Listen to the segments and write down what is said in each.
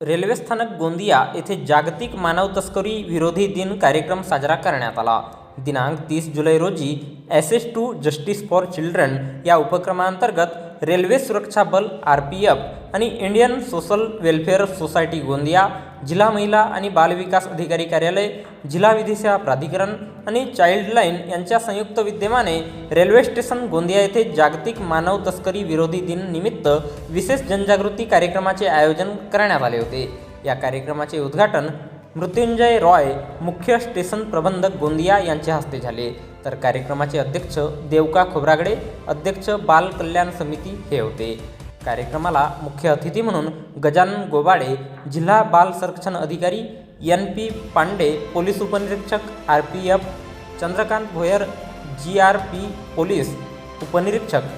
Railway स्थानक गोंदिया येथे जागतिक मानव तस्करी विरोधी दिन कार्यक्रम साजरा करण्यात आला. दिनांक तीस जुलै रोजी access to justice for children या उपक्रमांतर्गत रेल्वे सुरक्षा बल आर पी एफ आणि Indian social welfare society Gondia जिल्हा महिला आणि बालविकास अधिकारी कार्यालय जिल्हा विधी सेवा प्राधिकरण आणि चाइल्डलाईन यांच्या संयुक्त विद्यमाने रेल्वे स्टेशन गोंदिया येथे जागतिक मानव तस्करी विरोधी दिन निमित्त विशेष जनजागृती कार्यक्रमाचे आयोजन करण्यात आले होते. या कार्यक्रमाचे उद्घाटन मृत्युंजय रॉय मुख्य स्टेशन प्रबंधक गोंदिया यांच्या हस्ते झाले. तर कार्यक्रमाचे अध्यक्ष देवका खोब्रागडे अध्यक्ष बाल कल्याण समिती हे होते. कार्यक्रमाला मुख्य अतिथी म्हणून गजानन गोबाडे जिल्हा बाल संरक्षण अधिकारी एन पी पांडे पोलीस उपनिरीक्षक R P F Chandrakant Bhoyar G R P police उपनिरीक्षक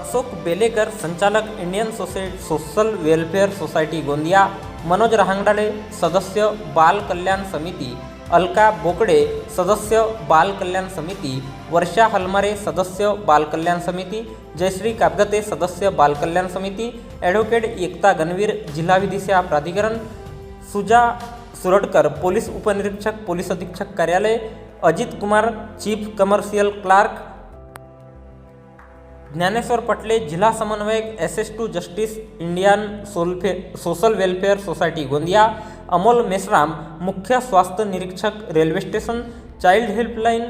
अशोक बेलेकर संचालक Indian Sose social welfare society Gondia Manoj Rahangdale सदस्य बाल कल्याण समिती, अलका बोकडे सदस्य बाल कल्याण समिती, वर्षा हलमारे सदस्य बाल कल्याण समिती, जयश्री कापगते सदस्य बाल कल्याण समिती, ॲडव्होकेट एकता गणवीर विधी सेवा प्राधिकरण, सुजा सुरडकर पोलीस उपनिरीक्षक, पोलीस अधीक्षक कार्यालय, Ajit Kumar, chief commercial clerk Dnyaneshwar Patle जिल्हा समन्वयक S S to justice Indian सोलफे social welfare society Gondia Amol Meshram मुख्य स्वास्थ्य निरीक्षक रेल्वे स्टेशन चाइल्ड हेल्पलाईन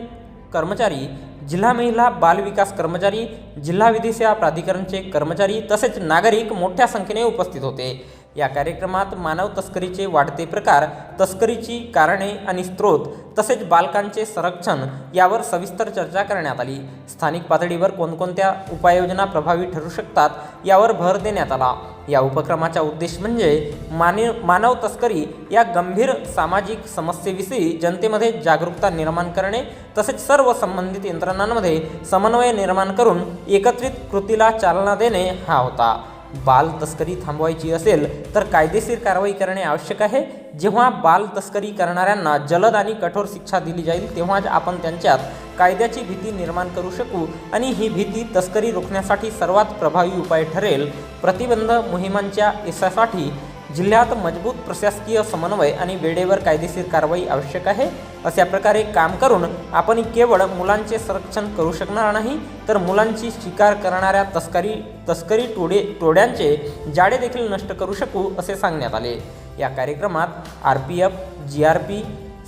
कर्मचारी जिल्हा महिला बाल विकास कर्मचारी जिल्हा विधी सेवा प्राधिकरणचे कर्मचारी तसेच नागरिक मोठ्या संख्येने उपस्थित होते. या कार्यक्रमात मानव तस्करीचे वाढते प्रकार तस्करीची कारणे आणि स्रोत तसेच बालकांचे संरक्षण यावर सविस्तर चर्चा करण्यात आली. स्थानिक पातळीवर कोणकोणत्या उपाययोजना प्रभावी ठरू शकतात यावर भर देण्यात आला. या उपक्रमाचा उद्देश म्हणजे मानव मानव तस्करी या गंभीर सामाजिक समस्येविषयी जनतेमध्ये जागरूकता निर्माण करणे तसेच सर्व संबंधित यंत्रणांमध्ये समन्वय निर्माण करून एकत्रित कृतीला चालना देणे हा होता. बाल तस्करी थांबवायची असेल तर कायदेशीर कारवाई करणे आवश्यक आहे. जेव्हा बाल तस्करी करणाऱ्यांना जलद आणि कठोर शिक्षा दिली जाईल तेव्हाच आपण त्यांच्यात कायद्याची भीती निर्माण करू शकू आणि ही भीती तस्करी रोखण्यासाठी सर्वात प्रभावी उपाय ठरेल. प्रतिबंध मोहिमांच्या यशासाठी जिल्ह्यात मजबूत प्रशासकीय समन्वय आणि वेळेवर कायदेशीर कारवाई आवश्यक आहे. अशा प्रकारे काम करून आपण केवळ मुलांचे संरक्षण करू शकणार नाही तर मुलांची शिकार करणाऱ्या तस्करी तस्करी टोडे टोड्यांचे जाळे देखील नष्ट करू शकू असे सांगण्यात आले. या कार्यक्रमात R P F G R P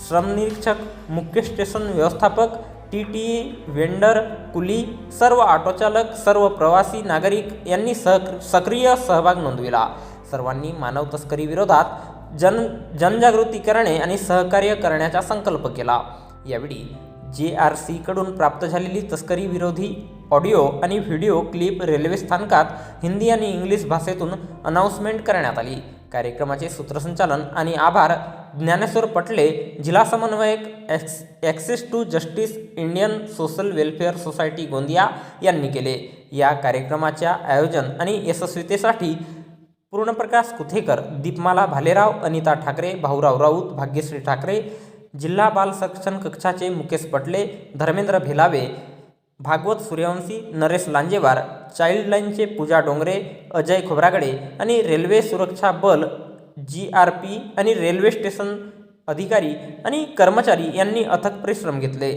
श्रमनिरीक्षक मुख्य स्टेशन व्यवस्थापक टी टी वेंडर कुली सर्व ऑटोचालक सर्व प्रवासी नागरिक यांनी सह सक्रिय सहभाग नोंदविला. सर्वांनी मानव तस्करी विरोधात जन जनजागृती करणे आणि सहकार्य करण्याचा संकल्प केला. यावेळी जे आर सीकडून प्राप्त झालेली तस्करी विरोधी ऑडिओ आणि व्हिडिओ क्लिप रेल्वे स्थानकात हिंदी आणि इंग्लिश भाषेतून अनाऊन्समेंट करण्यात आली. कार्यक्रमाचे सूत्रसंचालन आणि आभार ज्ञानेश्वर पटले जिल्हा समन्वयक x access to justice Indian social welfare society Gondia यांनी केले. या कार्यक्रमाच्या आयोजन आणि यशस्वीतेसाठी पूर्णप्रकाश कुथेकर दीपमाला भालेराव अनिता ठाकरे भाऊराव राऊत भाग्यश्री ठाकरे जिल्हा बाल संरक्षण कक्षाचे मुकेश पटले धर्मेंद्र भेलावे भागवत सूर्यवंशी नरेश लांजेवार चाइल्डलाईनचे पूजा डोंगरे अजय खोब्रागडे आणि रेल्वे सुरक्षा बल जी आर पी आणि रेल्वे स्टेशन अधिकारी आणि कर्मचारी यांनी अथक परिश्रम घेतले.